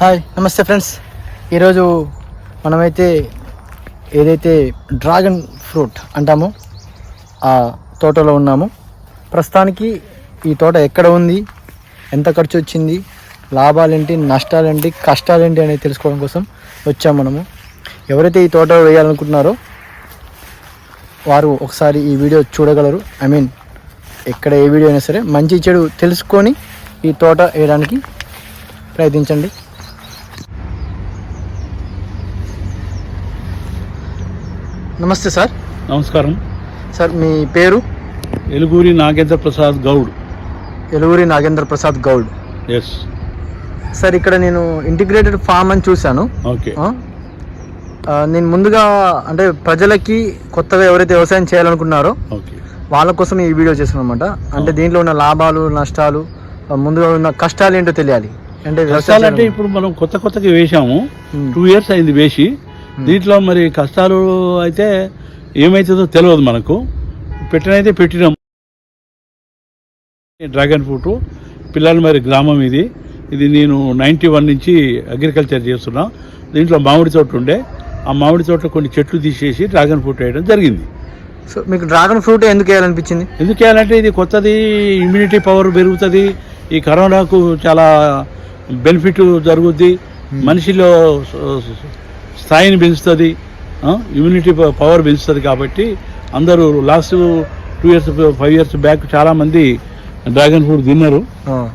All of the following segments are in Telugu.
హాయ్ నమస్తే ఫ్రెండ్స్. ఈరోజు మనమైతే ఏదైతే డ్రాగన్ ఫ్రూట్ అంటామో ఆ తోటలో ఉన్నాము. ప్రస్తుతానికి ఈ తోట ఎక్కడ ఉంది ఎంత ఖర్చు వచ్చింది లాభాలేంటి నష్టాలేంటి కష్టాలేంటి అనేది తెలుసుకోవడం కోసం వచ్చాము మనము. ఎవరైతే ఈ తోట వేయాలనుకుంటున్నారో వారు ఒకసారి ఈ వీడియో చూడగలరు. ఐ మీన్ ఎక్కడ ఏ వీడియో అయినా సరే మంచి చెడు తెలుసుకొని ఈ తోట వేయడానికి ప్రయత్నించండి. నమస్తే సార్. నమస్కారం. సార్ మీ పేరు? ఎలుగూరి నాగేంద్ర ప్రసాద్ గౌడ్. ఎలుగురి నాగేంద్ర ప్రసాద్ గౌడ్. ఎస్ సార్ ఇక్కడ నేను ఇంటిగ్రేటెడ్ ఫామ్ అని చూశాను. ఓకే నేను ముందుగా అంటే ప్రజలకి కొత్తగా ఎవరైతే వ్యవసాయం చేయాలనుకున్నారో వాళ్ళ కోసం ఈ వీడియో చేస్తున్నాను అనమాట అంటే దీంట్లో ఉన్న లాభాలు నష్టాలు ముందుగా ఉన్న కష్టాలు ఏంటో తెలియాలి. అంటే వ్యవసాయం కష్టాలంటే చేయడం- ఇప్పుడు మనం కొత్త కొత్తగా వేసాము టూ ఇయర్స్ అయింది వేసి. దీంట్లో మరి కష్టాలు అయితే ఏమవుతుందో తెలియదు మనకు. పెట్టినైతే పెట్టినాం. డ్రాగన్ ఫ్రూట్ పిల్లలు మరి గ్రామం ఇది. ఇది నేను నైంటీ వన్ నుంచి అగ్రికల్చర్ చేస్తున్నా. దీంట్లో మామిడి తోట ఉండే. ఆ మామిడి తోటలో కొన్ని చెట్లు తీసేసి డ్రాగన్ ఫ్రూట్ వేయడం జరిగింది. సో మీకు డ్రాగన్ ఫ్రూట్ ఎందుకు వేయాలనిపించింది? ఎందుకు చేయాలంటే ఇది కొత్తది ఇమ్యూనిటీ పవర్ పెరుగుతుంది. ఈ కరోనాకు చాలా బెనిఫిట్ జరుగుద్ది. మనిషిలో స్థాయిని పెంచుతుంది ఇమ్యూనిటీ పవర్ పెంచుతుంది కాబట్టి అందరూ last two years five years back చాలామంది డ్రాగన్ ఫ్రూట్ తిన్నారు.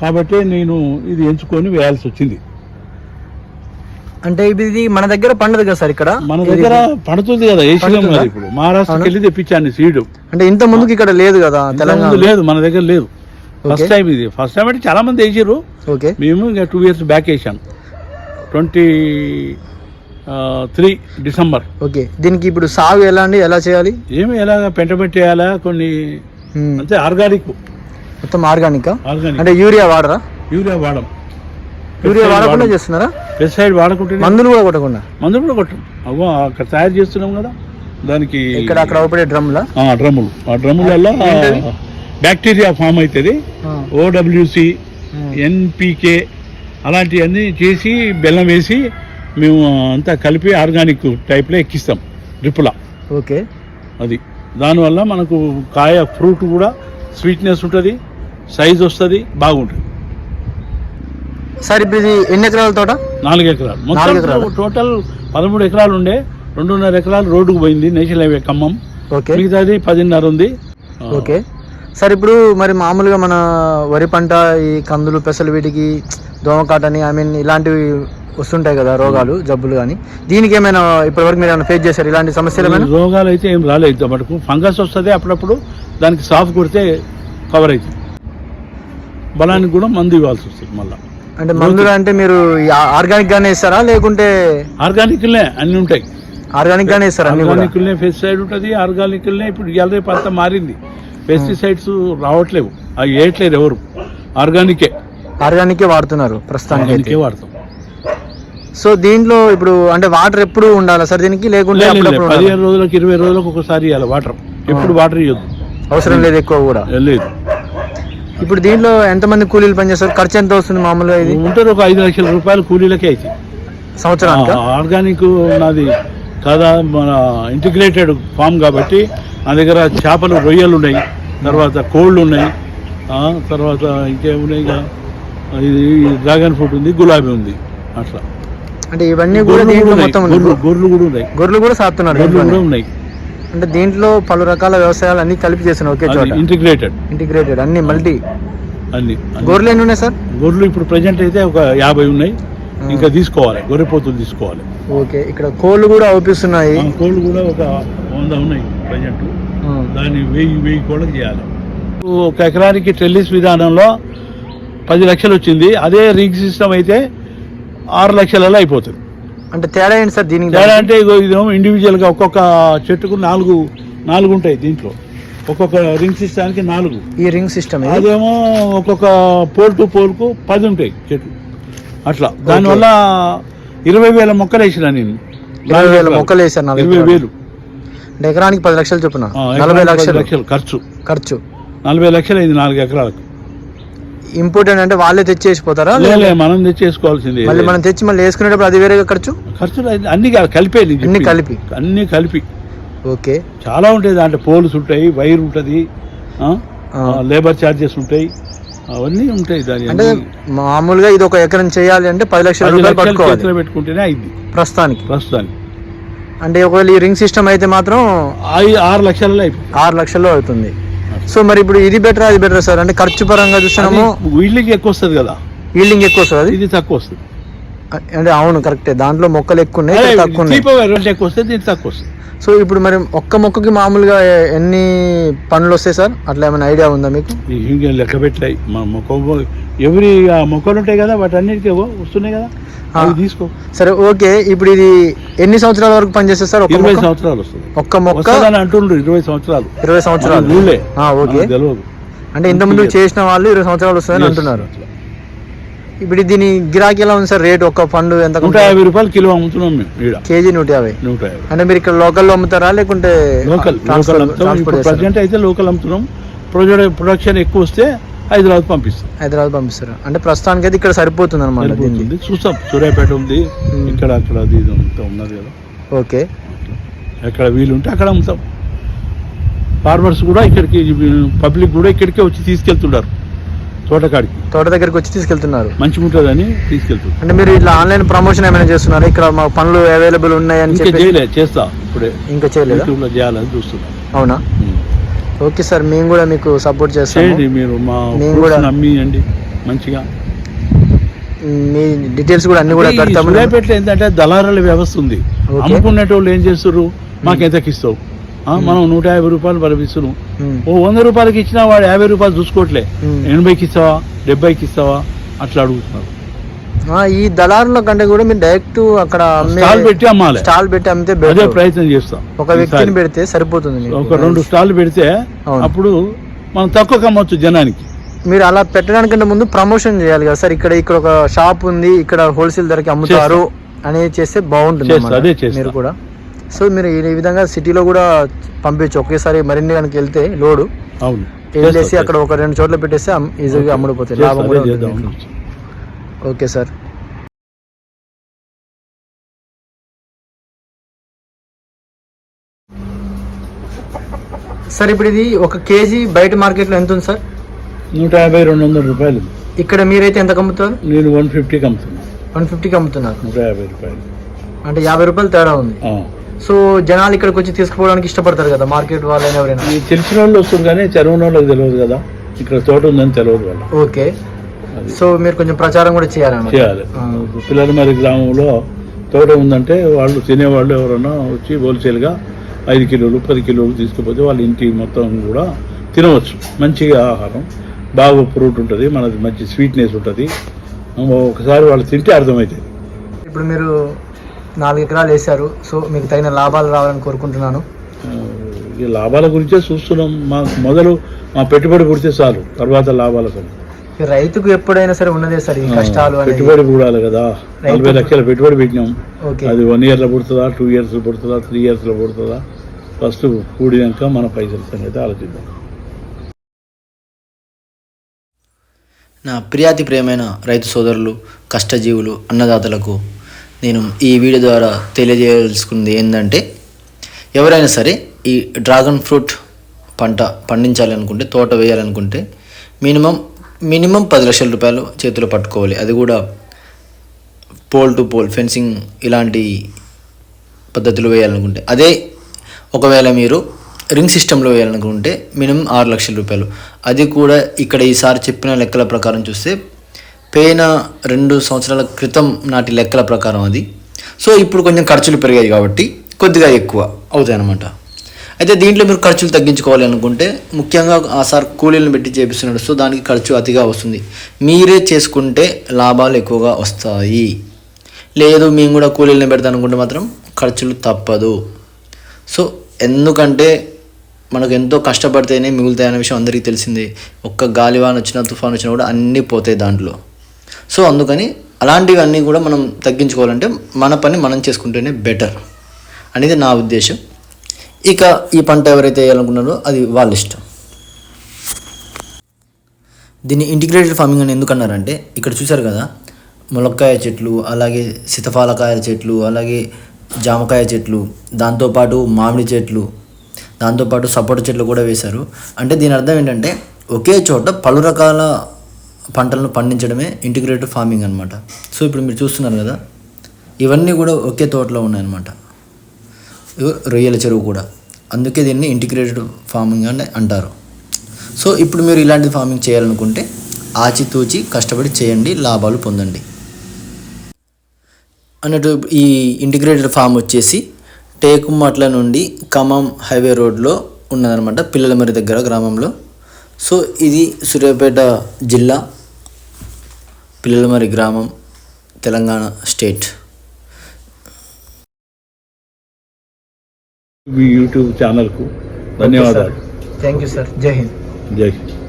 కాబట్టి నేను ఇది ఎంచుకొని వేయాల్సి వచ్చింది. అంటే ఇది మన దగ్గర పండదు కదా సార్ ఇక్కడ? మన దగ్గర పడుతుంది కదా పడుతుందా? మరి ఇప్పుడు. మహారాష్ట్రకి వెళ్ళి తెప్పించాను సీడు అంటే ఇంత ముందుకు ఇక్కడ లేదు కదా తెలంగాణ? లేదు మన దగ్గర లేదు. ఫస్ట్. టైం ఇది. ఫస్ట్ టైం అంటే చాలా మంది వేసారు ఓకే. మేము ఇంకా టూ ఇయర్స్ బ్యాక్ వేసాం. Twenty three December. ఓకే. దీనికి ఇప్పుడు సాగు ఎలా అండి? ఎలా చేయాలి? ఏమి ఎలాగ పెంట పెట్టేయాలా కొన్ని అంతే ఆర్గానిక్. మొత్తం ఆర్గానిక్? అంటే యూరియా వాడరా? యూరియా వాడం. యూరియా వాడకుండా చేస్తున్నారా? పెస్టిసైడ్ వాడకుంటే మందులు కూడా కొట్టకుండా? మందులు కూడా కొట్టం. అవ్వ అక్కడ తయారు చేస్తున్నాం కదా. దానికి ఇక్కడ అక్కడ ఒకటే డ్రమ్లా? డ్రమ్ములు. ఆ డ్రమ్ములలో? బ్యాక్టీరియా ఫామ్ అవుతుంది ఓడబ్ల్యూసి. ఎన్పికే అలాంటివన్నీ చేసి బెల్లం వేసి మేము అంతా కలిపి ఆర్గానిక్ టైప్లో ఎక్కిస్తాం డ్రిప్పులా ఓకే. అది. దానివల్ల మనకు కాయ ఫ్రూట్ కూడా స్వీట్నెస్ ఉంటుంది సైజ్ వస్తుంది బాగుంటుంది. సార్ ఇప్పుడు ఇది ఎన్ని ఎకరాల తోట? నాలుగు ఎకరాలు. మొత్తం టోటల్ పదమూడు ఎకరాలు ఉండే రెండున్నర ఎకరాలు రోడ్డుకు పోయింది నేషనల్ హైవే ఖమ్మం. ఓకే. మిగతాది పదిన్నర ఉంది. ఓకే. సార్ ఇప్పుడు మరి మామూలుగా మన వరి పంట ఈ కందులు పెసలు వీటికి దోమకాటని ఐ మీన్ ఇలాంటివి వస్తుంటాయి కదా రోగాలు జబ్బులు కానీ దీనికి ఏమైనా ఇప్పటివరకు మీరు ఏమైనా ఫేస్ చేశారు? ఇలాంటి సమస్యలు ఏమైనా? రోగాలు అయితే ఏం రాలేదు మటుకు. ఫంగస్ వస్తుంది అప్పుడప్పుడు దానికి సాఫ్ కొడితే కవర్ అవుతుంది. బలానికి కూడా మందు ఇవ్వాల్సి వస్తుంది మళ్ళీ. అంటే మందులు అంటే మీరు ఆర్గానిక్ గానే ఇస్తారా? లేకుంటే ఆర్గానిక్లే అన్నీ ఉంటాయి. ఆర్గానిక్ గానే ఇస్తారా? ఆర్గానిక్లే పెస్టిసైడ్ ఉంటుంది ఆర్గానిక్లే ఇప్పుడు ఇవాళ రేపు అంతా మారింది. పెస్టిసైడ్స్ రావట్లేవు. అవి వేయట్లేదు ఎవరు. ఆర్గానికే. ఆర్గానికే వాడుతున్నారు ప్రస్తుతానికి అయితే. వాడతాం. సో దీంట్లో ఇప్పుడు అంటే వాటర్ ఎప్పుడు ఉండాలా సార్ దీనికి? లేకుంటే లే, లే, లే, అప్పుడప్పుడు ఉండాలా? పదిహేను రోజులకు ఇరవై రోజులకు ఒకసారి ఇవ్వాలి వాటర్. ఎప్పుడు వాటర్ ఇవ్వద్దు. అవసరం లేదు ఎక్కువ కూడా. లేదు ఇప్పుడు దీంట్లో ఎంతమంది కూలీలు పనిచేస్తారు? ఖర్చు ఎంత వస్తుంది మామూలుగా ఇది? ఉంటుంది ఒక ఐదు లక్షల రూపాయలు కూలీలకే అవుతాయి సంవత్సరానికి? ఆర్గానిక్ నాది కదా? మన ఇంటిగ్రేటెడ్ ఫామ్ కాబట్టి నా దగ్గర చేపలు రొయ్యలు ఉన్నాయి. తర్వాత కోళ్ళు ఉన్నాయి. ఆ, తర్వాత ఇంకేమున్నాయి ఇక? ఇది డ్రాగన్ ఫ్రూట్ ఉంది గులాబీ ఉంది. అట్లా. అంటే ఇవన్నీ కూడా గొర్రెలు దీంట్లో మొత్తం గొర్రెలు కూడా ఉన్నాయి. గొర్రెలు కూడా సాగుతున్నారు గొర్రెలు. కూడా ఉన్నాయి. అంటే దీంట్లో పలు రకాల వ్యవసాయాలు అన్ని కలిపి చేస్తున్నారు ఒకే చోట? ఇంటిగ్రేటెడ్ ఇంటిగ్రేటెడ్ అన్ని మల్టీ అన్ని. గొర్రెలు ఎన్ని ఉన్నాయి సార్? గొర్రెలు ఇప్పుడు ప్రజెంట్ అయితే ఒక యాభై ఉన్నాయి. ఇంకా తీసుకోవాలి గొర్రె పోతులు తీసుకోవాలి. ఓకే ఇక్కడ కోళ్ళు కూడా అవుపిస్తున్నాయి. కోళ్ళు కూడా ఒక వంద ఉన్నాయి ప్రజెంట్ దాన్ని వెయ్యి వెయ్యి కోళ్ళకి చేయాలి. ఒక ఎకరానికి ట్రెల్లిస్ విధానంలో పది లక్షలు వచ్చింది. అదే రింగ్ సిస్టమ్ అయితే ఆరు లక్షలలో అయిపోతుంది. అంటే తేడా ఏంటి సార్ దీనికి? తేడా అంటే ఇగో ఇదేమో ఇండివిజువల్గా ఒక్కొక్క చెట్టుకు నాలుగు నాలుగు ఉంటాయి దీంట్లో. ఒక్కొక్క రింగ్ సిస్టానికి నాలుగు. ఈ రింగ్ సిస్టమ్ అదేమో ఒక్కొక్క పోల్ టు పోల్కు పది ఉంటాయి చెట్లు. అట్లా. దానివల్ల ఇరవై వేల మొక్కలు వేసిన నేను. ఇరవై వేల మొక్కలు వేసారు నాలుగు ఇరవై. వేలు. అంటే ఎకరానికి పది లక్షలు చొప్పున? నలభై లక్షలు. లక్షలు ఖర్చు. ఖర్చు. నలభై లక్షలు అయింది నాలుగు ఎకరాలకు. ఇంపార్టెంట్ అంటే వాళ్ళే తెచ్చేసిపోతారా? లేలే మనం తెచ్చేసుకోవాల్సింది. మళ్ళీ మనం తెచ్చి మళ్ళీ వేసుకునేటప్పుడు అది వేరేగా ఖర్చు? ఖర్చులు అన్ని- అన్ని కా- కలిపే నేను అన్ని చెప్పింది. కలిపి. అన్ని కలిపి. ఓకే. చాలా ఉంటాయి దాంట్లో. పోల్స్ ఉంటాయి వైర్ ఉంటుంది ఆ. లేబర్ ఛార్జెస్ ఉంటాయి. అవన్నీ ఉంటాయి దాని అంటే మామూలుగా ఇది ఒక ఎకరం చేయాలి అంటే పది లక్షల రూపాయలు పట్టుకోవాలి. పెట్టుకుంటేనే అయింది. ప్రస్తుతానికి. ప్రస్తుతానికి. అంటే ఒకవేళ ఈ రింగ్ సిస్టమ్ అయితే మాత్రం ఆరు లక్షలలో ఆరు లక్షల్లో అవుతుంది. సో మరి ఇప్పుడు ఇది బెటర్ అది బెటర్ సార్? అంటే ఖర్చు పరంగా చూస్తున్నాము వీళ్ళకి ఎక్కువ వస్తుంది కదా. ఈల్డింగ్ ఎక్కువ వస్తుంది ఇది తక్కువ వస్తుంది. అంటే అవును కరెక్టే. దాంట్లో మొక్కలు ఎక్కువ ఉన్నాయి తక్కువ ఉన్నాయి ఎక్కువ దీనికి తక్కువ వస్తుంది. సో ఇప్పుడు మరి ఒక్క మొక్కకి మామూలుగా ఎన్ని పనులు వస్తాయి సార్? అట్లా ఏమైనా ఐడియా ఉందా మీకు? ఇంకా లెక్క పెట్టాయి. మా మొక్క ఎవరి మొక్కలు ఉంటాయి కదా వాటి అన్నిటికీ వస్తున్నాయి కదా. అవి తీసుకో. సరే ఓకే. ఇప్పుడు ఇది ఎన్ని సంవత్సరాల వరకు పనిచేస్తుంది సార్ ఇరవై మొక్క? సంవత్సరాలు వస్తుంది. ఒక్క మొక్క? అంటుండ్రు ఇరవై సంవత్సరాలు. ఇరవై సంవత్సరాలు. ఓకే. అంటే ఇంత ముందు చేసిన వాళ్ళు ఇరవై సంవత్సరాలు వస్తుందని అంటున్నారు. ఇప్పుడు దీని గిరాకీ ఎలా ఉంది సార్? రేట్ ఒక్క పండు ఎంత నూట యాభై రూపాయలు కిలో అమ్ముతున్నాం మేము కేజీ నూట యాభై. నూట యాభై. అంటే మీరు ఇక్కడ లోకల్లో అమ్ముతారా? లేకుంటే లోకల్ లోకల్ అమ్ముతాం? ప్రజెంట్ అయితే లోకల్ అమ్ముతున్నాం. ప్రొడక్షన్ ప్రొడక్షన్ ఎక్కువ వస్తే హైదరాబాద్ పంపిస్తాం. హైదరాబాద్ పంపిస్తారు? అంటే ప్రస్తుతానికి అయితే ఇక్కడ సరిపోతుంది అనమాట చూస్తాం. సూర్యాపేట ఉంది. ఇక్కడ అక్కడ అది ఉన్నది కదా. ఓకే. ఎక్కడ వీలుంటే అక్కడ అమ్ముతాం. ఫార్మర్స్ కూడా ఇక్కడికి పబ్లిక్ కూడా ఇక్కడికే వచ్చి తీసుకెళ్తున్నారు తోటకాడికి. తోట దగ్గరికి వచ్చి తీసుకెళ్తున్నారు. మంచిగా ఉంటుందని తీసుకెళ్తున్నారు అంటే మీరు ఇట్లా ఆన్లైన్ ప్రమోషన్ ఏమైనా చేస్తున్నారా? ఇక్కడ మా పనులు అవైలబుల్ ఉన్నాయని ఇంకా చెప్పి చేయలే చేస్తా ఇప్పుడే. ఇంకా చేయలేదా? యూట్యూబ్లో చేయాలని చూస్తున్నాం. అవునా? ఓకే సార్ మేము కూడా మీకు సపోర్ట్ చేస్తాము. చేయండి మీరు మా నేను కూడా- ని అమ్మియండి మంచిగా. మీ డీటెయిల్స్ కూడా అన్ని కూడా ఈ పెడతాము. సూర్యాపేటలో ఏంటంటే దళారుల వ్యవస్థ ఉంది. ఓకే. అమ్ముకునేటోళ్ళు ఏం చేస్తారు మాకు ఎంతకి ఇస్తావు మనం నూట యాభై రూపాయలు పంపిస్తున్నాం ఉమ్, ఓ వంద రూపాయలకి ఇచ్చినా వాడు యాభై రూపాయలు చూసుకోవట్లే ఉమ్. ఎనభైకి ఇస్తావా? డెబ్బైకి ఇస్తావా? అట్లా అడుగుతున్నారు. ఈ దళారుల కంటే కూడా మీరు డైరెక్ట్ అక్కడ స్టాల్ పెట్టి అమ్మాలి. స్టాల్ పెట్టి అమ్మితే అదే. ప్రయత్నం చేస్తాం ఒక వ్యక్తిని పెడితే సరిపోతుంది. ఒక రెండు స్టాల్ పెడితే. అప్పుడు మనం తక్కువ అమ్మొచ్చు జనానికి. మీరు అలా పెట్టడానికంటే ముందు ప్రమోషన్ చేయాలి కదా సార్. ఇక్కడ ఇక్కడ ఒక షాప్ ఉంది ఇక్కడ హోల్సేల్ ధరకి అమ్ముతారు అనేది చేస్తే బాగుంటుంది. అదే. మీరు కూడా. సో మీరు ఈ విధంగా సిటీలో కూడా పంపించు. ఒకేసారి మరిన్ని కనుక వెళ్తే లోడు. అవును. వెళ్ళేసి అక్కడ ఒక రెండు చోట్ల పెట్టేస్తే ఈజీగా అమ్ముడుపోతాయి. లాభం కూడా. Okay sir. సార్ ఇప్పుడు ఇది ఒక కేజీ బయట మార్కెట్లో ఎంత ఉంది సార్? నూట యాభై రెండు వందల రూపాయలు ఇక్కడ మీరైతే ఎంత అమ్ముతారు నేను వన్ ఫిఫ్టీకి వన్ ఫిఫ్టీకి అమ్ముతున్నారు. నూట యాభై రూపాయలు. అంటే యాభై రూపాయలు తేడా ఉంది. సో జనాలు ఇక్కడికి వచ్చి తీసుకుపోవడానికి ఇష్టపడతారు కదా మార్కెట్ వాళ్ళైనా ఎవరైనా? ఈ తెలిసిన వాళ్ళు వస్తారు కానీ చదువున వాళ్ళకి తెలియదు కదా. ఇక్కడ తోట ఉందని తెలియదు వాళ్ళు ఓకే. సో మీరు కొంచెం ప్రచారం కూడా చేయాలన్నమాట చేయాలి. ఆ. పిల్లల మరి గ్రామంలో తోట ఉందంటే వాళ్ళు తినేవాళ్ళు ఎవరన్నా వచ్చి హోల్సేల్గా ఐదు కిలోలు పది కిలోలు తీసుకుపోతే వాళ్ళ ఇంటి మొత్తం కూడా తినవచ్చు. మంచిగా ఆహారం. బాగా ఫ్రూట్ ఉంటుంది మనది మంచి స్వీట్నెస్ ఉంటుంది. ఒకసారి వాళ్ళు తింటే అర్థమవుతుంది. ఇప్పుడు మీరు నాలుగు ఎకరాలు వేశారు. సో మీకు తగిన లాభాలు రావాలని కోరుకుంటున్నాను. ఈ లాభాల గురించే చూస్తున్నాం. మా మొదలు మా పెట్టుబడి పుడితే చాలు. తర్వాత లాభాల రైతుకు ఎప్పుడైనా సరే ఉన్నదే సార్ ఈ కష్టాలు అనేది పెట్టుబడి కూడాలి కదా. నలభై లక్షల పెట్టుబడి పెట్టినాం. ఓకే. అది వన్ ఇయర్లో పుడుతుందా టూ ఇయర్స్లో పుడుతుందా త్రీ ఇయర్స్లో పుడుతుందా? ఫస్ట్ కూడినాక మన పైసల సంగతి ఆలోచిద్దాం. నా ప్రియాతి ప్రియమైన రైతు సోదరులు కష్టజీవులు అన్నదాతలకు నేను ఈ వీడియో ద్వారా తెలియజేయదలుచుకుంది ఏంటంటే ఎవరైనా సరే ఈ డ్రాగన్ ఫ్రూట్ పంట పండించాలనుకుంటే తోట వేయాలనుకుంటే మినిమం మినిమం పది లక్షల రూపాయలు చేతిలో పట్టుకోవాలి. అది కూడా పోల్ టు పోల్ ఫెన్సింగ్ ఇలాంటి పద్ధతిలో వేయాలనుకుంటే. అదే ఒకవేళ మీరు రింగ్ సిస్టంలో వేయాలనుకుంటే మినిమం ఆరు లక్షల రూపాయలు. అది కూడా ఇక్కడ ఈసారి చెప్పిన లెక్కల ప్రకారం చూస్తే పేన రెండు సంవత్సరాల క్రితం నాటి లెక్కల ప్రకారం అది. సో ఇప్పుడు కొంచెం ఖర్చులు పెరిగాయి కాబట్టి కొద్దిగా ఎక్కువ అవుతాయి అన్నమాట అయితే దీంట్లో మీరు ఖర్చులు తగ్గించుకోవాలి అనుకుంటే ముఖ్యంగా ఆ సార్ కూలీలను పెట్టి చేపిస్తున్నాడు. సో దానికి ఖర్చు అతిగా వస్తుంది. మీరే చేసుకుంటే లాభాలు ఎక్కువగా వస్తాయి. లేదు మేము కూడా కూలీలను పెడతాం అనుకుంటే మాత్రం ఖర్చులు తప్పదు. సో ఎందుకంటే మనకు ఎంతో కష్టపడితేనే మిగులుతాయనే విషయం అందరికీ తెలిసిందే. ఒక్క గాలివాన్ వచ్చినా తుఫాన్ వచ్చినా కూడా అన్నీ పోతాయి దాంట్లో. సో అందుకని అలాంటివన్నీ కూడా మనం తగ్గించుకోవాలంటే మన పని మనం చేసుకుంటేనే బెటర్ అనేది నా ఉద్దేశం. ఇక ఈ పంట ఎవరైతే వేయాలనుకున్నారో అది వాళ్ళ ఇష్టం. దీన్ని ఇంటిగ్రేటెడ్ ఫార్మింగ్ అని ఎందుకన్నారంటే ఇక్కడ చూశారు కదా ములక్కాయ చెట్లు అలాగే సీతఫాలకాయ చెట్లు అలాగే జామకాయ చెట్లు దాంతోపాటు మామిడి చెట్లు దాంతోపాటు సపోటా చెట్లు కూడా వేశారు. అంటే దీని అర్థం ఏంటంటే ఒకే చోట పలు రకాల పంటలను పండించడమే ఇంటిగ్రేటెడ్ ఫార్మింగ్ అనమాట సో ఇప్పుడు మీరు చూస్తున్నారు కదా ఇవన్నీ కూడా ఒకే తోటలో ఉన్నాయన్నమాట. రొయ్యల చెరువు కూడా. అందుకే దీన్ని ఇంటిగ్రేటెడ్ ఫార్మింగ్ అని అంటారు. సో ఇప్పుడు మీరు ఇలాంటి ఫార్మింగ్ చేయాలనుకుంటే ఆచితూచి కష్టపడి చేయండి లాభాలు పొందండి. అన్నట్టు ఈ ఇంటిగ్రేటెడ్ ఫామ్ వచ్చేసి టేకుమట్ల నుండి ఖమ్మం హైవే రోడ్లో ఉన్నదనమాట పిల్లలమరి దగ్గర గ్రామంలో. సో ఇది సూర్యాపేట జిల్లా పిల్లలమరి గ్రామం తెలంగాణ స్టేట్. మీ యూట్యూబ్ ఛానల్కు ధన్యవాదాలు. Thank you sir. జై హింద్. జై హింద్.